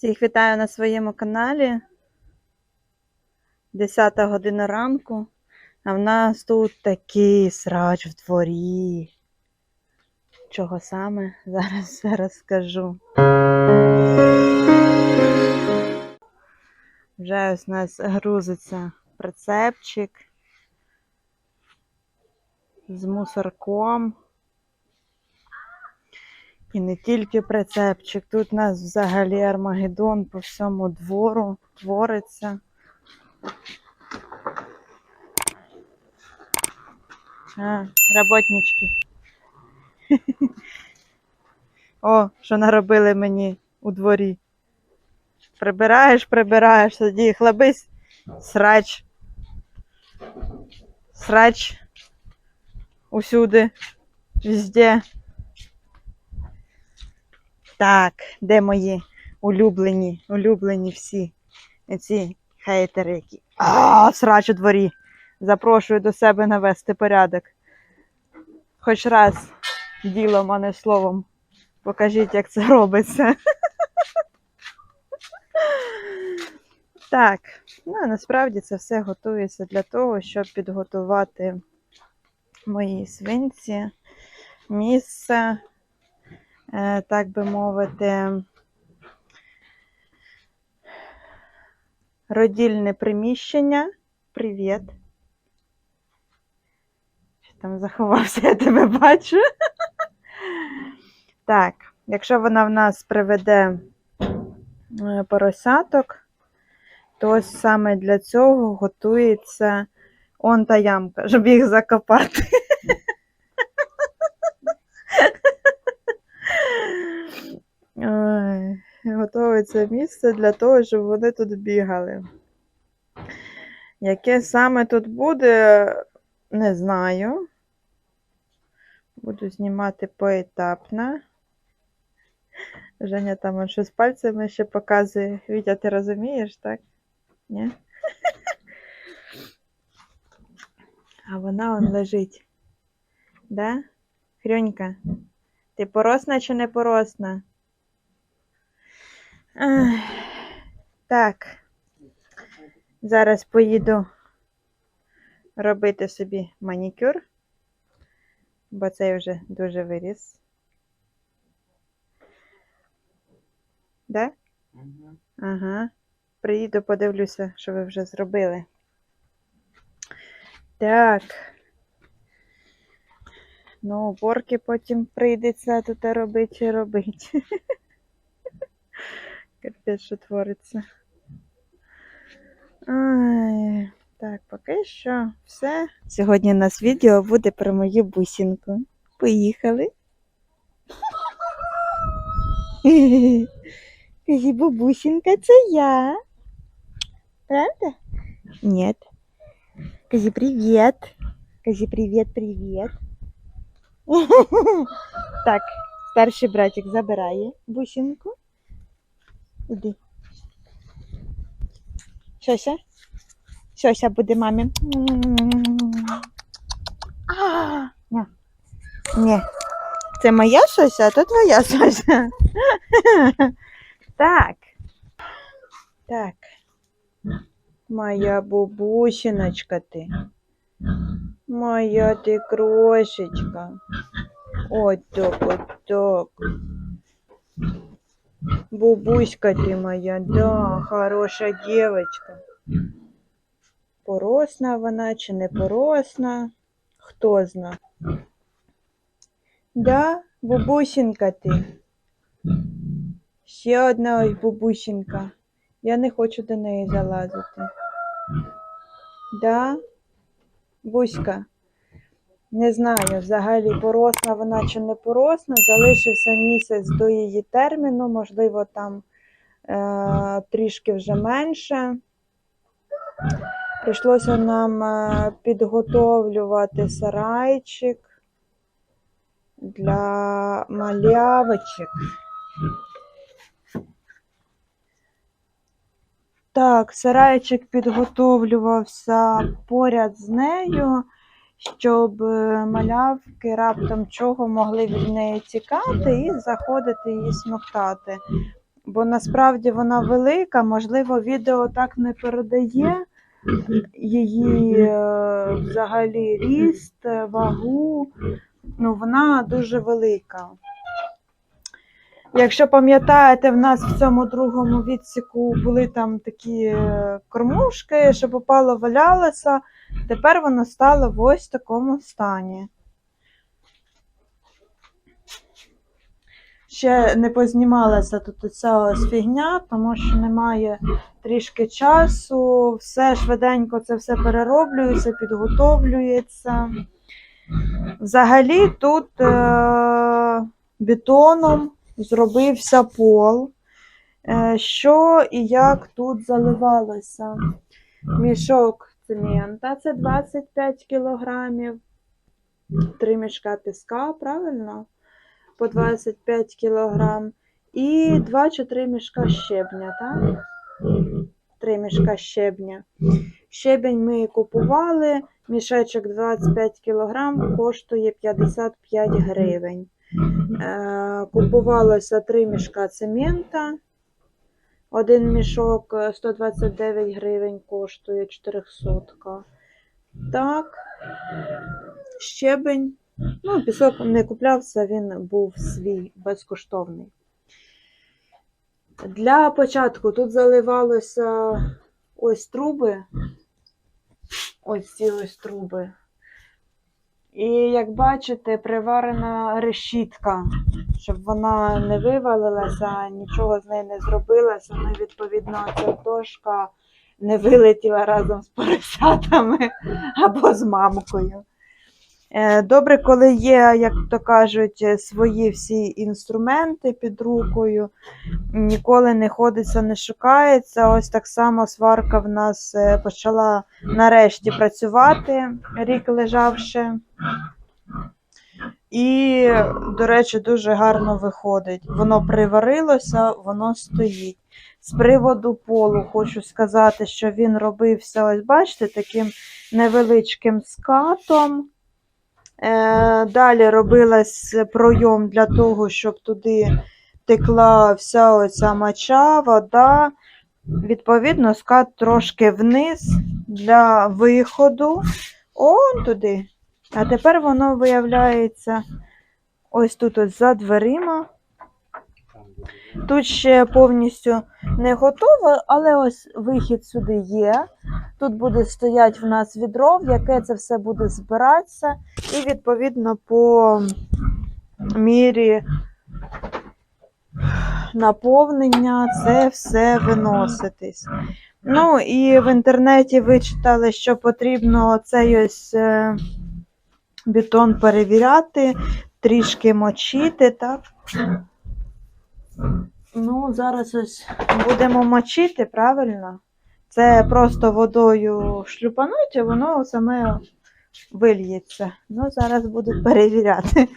Всіх вітаю на своєму каналі. 10 година ранку, а в нас тут такий срач в дворі. Чого саме? Зараз все розкажу. Вже ось у нас грузиться прицепчик з мусорком. І не тільки прицепчик, тут у нас взагалі Армагеддон по всьому двору твориться. А, работнички. О, що наробили мені у дворі. Прибираєш, прибираєш, тоді хлебись, срач. Срач. Усюди, везде. Так, де мої улюблені, улюблені всі ці хейтери, які. А, срач у дворі. Запрошую до себе навести порядок. Хоч раз ділом, а не словом. Покажіть, як це робиться. Так, ну насправді це все готується для того, щоб підготувати моїй свинці місце так би мовити, родільне приміщення. Привіт. Що там заховався, я тебе бачу. Так, якщо вона в нас приведе е, поросяток, то ось саме для цього готується он та ямка, щоб їх закопати. Готується місце для того, щоб вони тут бігали. Яке саме тут буде, не знаю. Буду знімати поетапно. Женя там щось пальцями ще показує. Вітя, ти розумієш, так? Ні? А вона он лежить. Да? Хрюнька, ти поросна чи не поросна? Ах, Так. Зараз поїду робити собі манікюр, бо цей вже дуже виріс. Да? Ага. Приїду, подивлюся, що ви вже зробили. Так. Ну, уборки потім прийдеться тут робити робити. Капець, що твориться. Ай, так, поки що все. Сьогодні у нас відео буде про мою бусинку. Поїхали. Кажи, бабусинка, це я. Правда? Нет. Кажи привет. Кажи привет, привет. Так, старший братик забирає бусинку. Іди. Щося? Щося буде мамі. Ні. Ні. Це моя Сося, а то твоя Сося. Так. Так. Моя бабусиночка ти. Моя ти крошечка. От так, от так. Бубуська ты моя, да, хороша девочка. Поросна вона чи не поросна, хто зна. Да, бабусінка ти. Ще одна ось бабусінка. Я не хочу до неї залазити. Да, Буська. Не знаю, взагалі поросна вона чи не поросна. Залишився місяць до її терміну, можливо, там е- трішки вже менше. Прийшлося нам е- підготовлювати сарайчик для малявочок. Так, сарайчик підготовлювався поряд з нею щоб е, малявки раптом чого могли від неї тікати і заходити її смоктати. бо насправді вона велика, можливо, відео так не передає її е, взагалі ріст, вагу. Ну, вона дуже велика. Якщо пам'ятаєте, в нас в цьому другому відсіку були там такі е, кормушки, що попало валялося. Тепер воно стало в ось такому стані. Ще не познімалася тут ця ось фігня, тому що немає трішки часу, все швиденько це все перероблюється, підготовлюється. Взагалі тут е- бетоном зробився пол. Е, що і як тут заливалося? Мішок цемента це 25 кілограмів, три мішка піска, правильно? По 25 кілограм. І 2 чи 3 мішка щебня, так? Три мішка щебня. Щебень ми купували, мішечок 25 кілограм коштує 55 гривень. Е, Купувалося три мішка цемента. Один мішок е, 129 гривень коштує 400. Так. Щебень. Ну, пісок не куплявся, він був свій безкоштовний. Для початку тут заливалося ось труби. Ось ці ось труби. І як бачите, приварена решітка, щоб вона не вивалилася, нічого з нею не зробилося. Ну, відповідно, ця дошка не вилетіла разом з поросятами або з мамкою. Е, Добре, коли є, як то кажуть, е, свої всі інструменти під рукою, ніколи не ходиться, не шукається. Ось так само сварка в нас е, почала нарешті працювати, рік лежавши. І, до речі, дуже гарно виходить. Воно приварилося, воно стоїть. З приводу полу хочу сказати, що він робився, ось бачите, таким невеличким скатом. Е, Далі робилась пройом для того, щоб туди текла вся оця моча, вода. Відповідно, скат трошки вниз для виходу. Он туди. А тепер воно виявляється ось тут ось за дверима. Тут ще повністю не готово, але ось вихід сюди є. Тут буде стоять в нас відро, в яке це все буде збиратися, і відповідно по мірі наповнення це все виноситись. Ну і в інтернеті вичитали, що потрібно цей ось е, бетон перевіряти, трішки мочити, так? Ну, зараз ось будемо мочити, правильно? Це просто водою шлюпануть, і воно саме вильється. Ну, зараз буду перевіряти.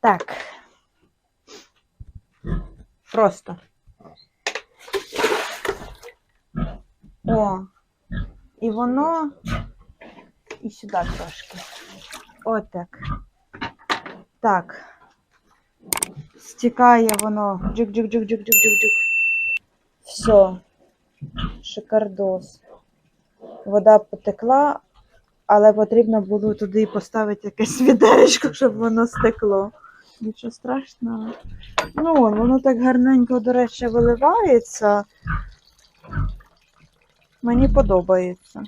Так. Просто. О. І воно. І сюди трошки. Отак. Так. Стікає воно. Джик-джик-джик-джик-джик-джик-джик. Все. Шикардос. Вода потекла, але потрібно було туди поставити якесь відеречко, щоб воно стекло. Нічого страшного. Ну, воно так гарненько, до речі, виливається. Мені подобається.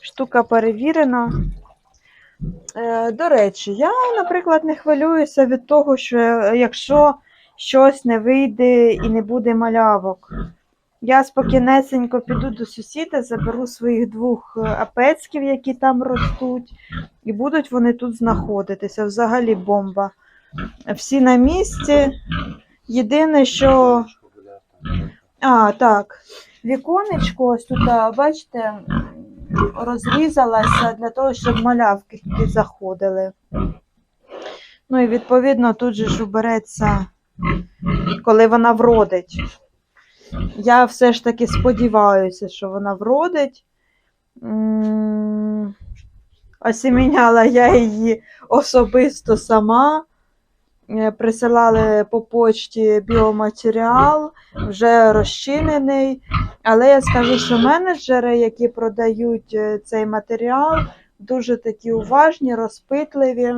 Штука перевірена. Е, До речі, я, наприклад, не хвилююся від того, що е, якщо щось не вийде і не буде малявок. Я спокійнесенько піду до сусіда, заберу своїх двох е, апецьків, які там ростуть, і будуть вони тут знаходитися. Взагалі бомба. Всі на місці. Єдине, що. А, так. Віконечко ось тут, бачите, розрізалася для того, щоб малявки заходили. Ну і відповідно тут же ж убереться, коли вона вродить. Я все ж таки сподіваюся, що вона вродить. Осіміняла я її особисто сама. Е, присилали по почті біоматеріал, вже розчинений. Але я скажу, що менеджери, які продають е, цей матеріал, дуже такі уважні, розпитливі,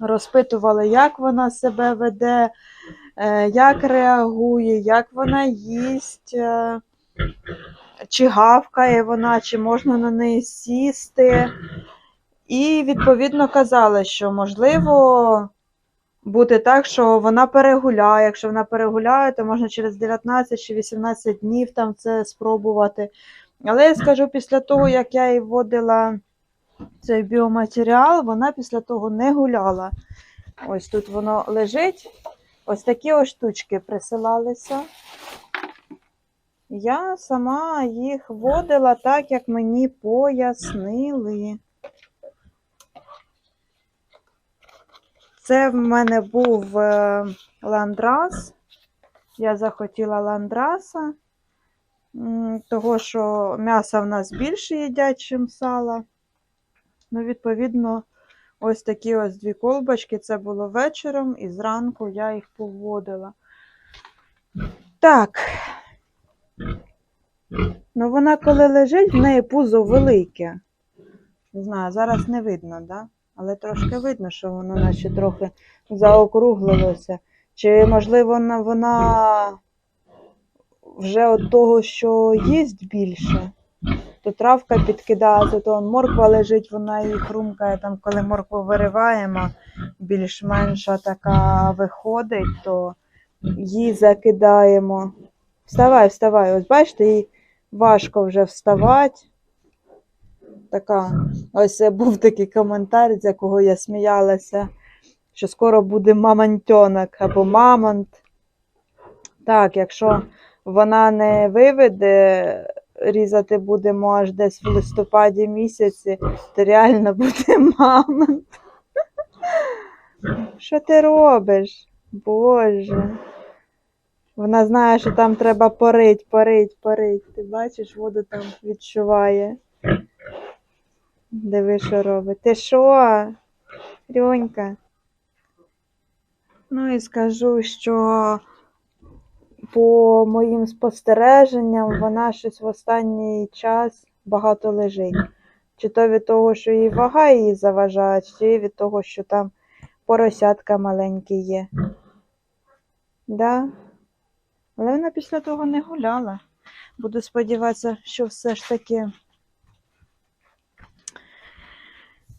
розпитували, як вона себе веде, е, як реагує, як вона їсть, чи гавкає вона, чи можна на неї сісти. І відповідно казали, що можливо бути так, що вона перегуляє. Якщо вона перегуляє, то можна через 19 чи 18 днів там це спробувати. Але я скажу, після того, як я їй вводила цей біоматеріал, вона після того не гуляла. Ось тут воно лежить. Ось такі ось штучки присилалися. Я сама їх вводила так, як мені пояснили. Це в мене був е, ландрас. Я захотіла ландраса, того, що м'яса в нас більше їдять, чим сала. Ну, відповідно, ось такі ось дві колбочки. Це було вечором, і зранку я їх поводила. Так. Ну, вона коли лежить, в неї пузо велике. Не знаю, зараз не видно, да? Але трошки видно, що воно наче трохи заокруглилося. Чи, можливо, вона- вже від того, що їсть більше, то травка підкидає, то, то морква лежить, вона її хрумкає, там, коли моркву вириваємо, більш-менша така виходить, то її закидаємо. Вставай, вставай. Ось бачите, їй важко вже вставати. Така, ось е, був такий коментар, з якого я сміялася, що скоро буде мамонтьонок або мамонт. Так, якщо вона не виведе, різати будемо аж десь в листопаді місяці, то реально буде мамонт. Що ти робиш? Боже. Вона знає, що там треба порить, порить, порить. Ти бачиш, воду там відчуває. Диви, що робить. Ти що? Рьонька? Ну і скажу, що по моїм спостереженням вона щось в останній час багато лежить. Чи то від того, що її вага її заважає, чи від того, що там поросятка маленькі є. Да? Але вона після того не гуляла. Буду сподіватися, що все ж таки.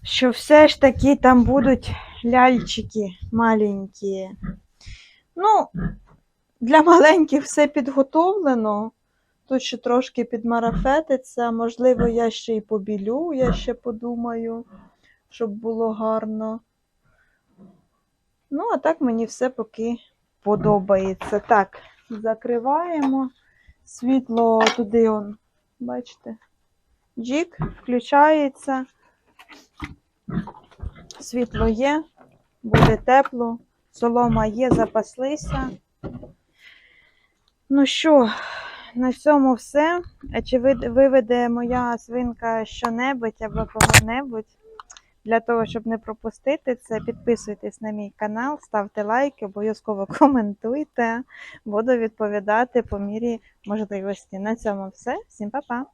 Що все ж таки там будуть ляльчики маленькі. Ну, для маленьких все підготовлено. Тут ще трошки підмарафетиться. Можливо, я ще й побілю, я ще подумаю, щоб було гарно. Ну, а так мені все поки подобається. Так, закриваємо. Світло туди, он, бачите, джік включається. Світло є, буде тепло, солома є, запаслися. Ну що, на цьому все. А чи виведе моя свинка що-небудь або кого-небудь? Для того, щоб не пропустити це, підписуйтесь на мій канал, ставте лайки, обов'язково коментуйте. Буду відповідати по мірі можливості. На цьому все. Всім па-па!